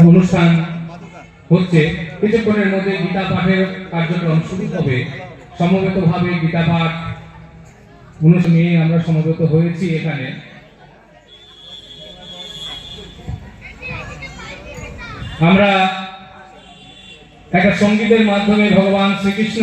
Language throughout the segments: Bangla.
তত অনুষ্ঠান হচ্ছে। কিছুক্ষণের মধ্যে গীতা পাঠের কার্যক্রম শুরু হবে। সমবেতভাবে গীতা পাঠ অনুষ্ঠান নিয়ে আমরা সমবেত হয়েছি এখানে। আমরা একটা সঙ্গীতের মাধ্যমে ভগবান শ্রীকৃষ্ণ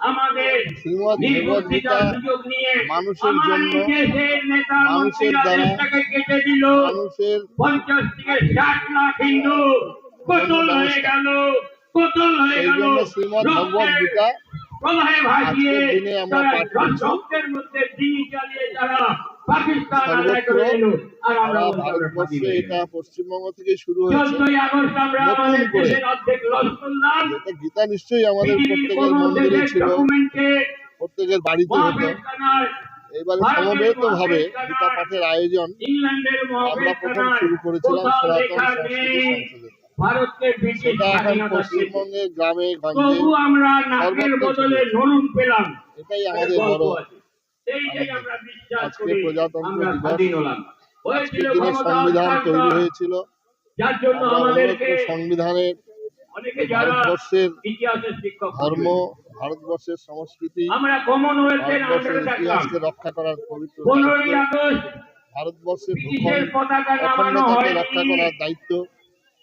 আমাদের শ্রীমদ্ মানুষের জন্য, মানুষের দ্বারা, কেটে দিল। মানুষের পঞ্চাশ থেকে ষাট লাখ হিন্দু কতল হয়ে গেল কতল হয়ে গেল। জন্য ভগবত গীতা প্রলয়ে ভাসিয়ে আমরা তারা মধ্যে দিনই চালিয়ে তারা এটা পশ্চিমবঙ্গ থেকে শুরু হয়েছে। গীতা নিশ্চয়ই আমাদের প্রত্যেকের মন্দিরে ছিল। প্রত্যেকের বাড়িতে হতো। এবারে সমবেত ভাবে গীতা পাঠের আয়োজন আমরা প্রথম শুরু করেছিলাম সনাতন সংস্কৃতি সংসদে ভারতকে ব্রিটিশ সেটা এখন পশ্চিমবঙ্গের গ্রামে গঞ্জে আমরা নাকের বদলে নরুন পেলাম। এটাই আমাদের বড় আজকে প্রজাতন্ত্র দিবস। আজকের দিনে সংবিধান তৈরি হয়েছিল। সংবিধানের ভারতবর্ষের ধর্ম ভারতবর্ষের সংস্কৃতি ভারতবর্ষের ইতিহাসকে রক্ষা করার পবিত্র ভারতবর্ষের অখণ্ডতাকে রক্ষা করার দায়িত্ব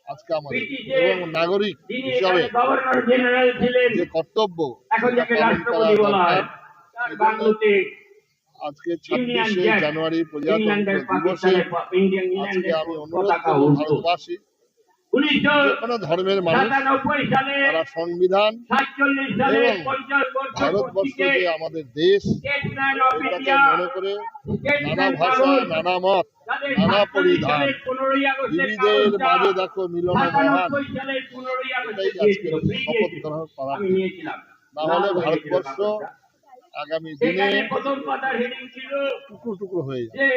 আজকে আমাদের। এবং নাগরিক হিসাবে যে কর্তব্য আজকে ছাব্বিশে জানুয়ারি প্রজাতন্ত্র দিবসে আজকে আমি অনুরোধ করব ভারতবাসী কোনো ধর্মের মানুষ তারা সংবিধান এবং পঞ্চাশ বছর ভারতবর্ষ যে আমাদের দেশ এটাকে মনে করে নানা ভাষা নানা মত নানা পরিধান সালের 15ই আগস্টের বিবিধের মাঝে দেখো মিলন মহান। 97 সালের 15ই আগস্টে এটাই আজকে শপথ গ্রহণ করা। না হলে ভারতবর্ষ। আগামী দিনে প্রথম পাতার হেডিং ছিল টুকরো টুকরো হয়ে যাবে।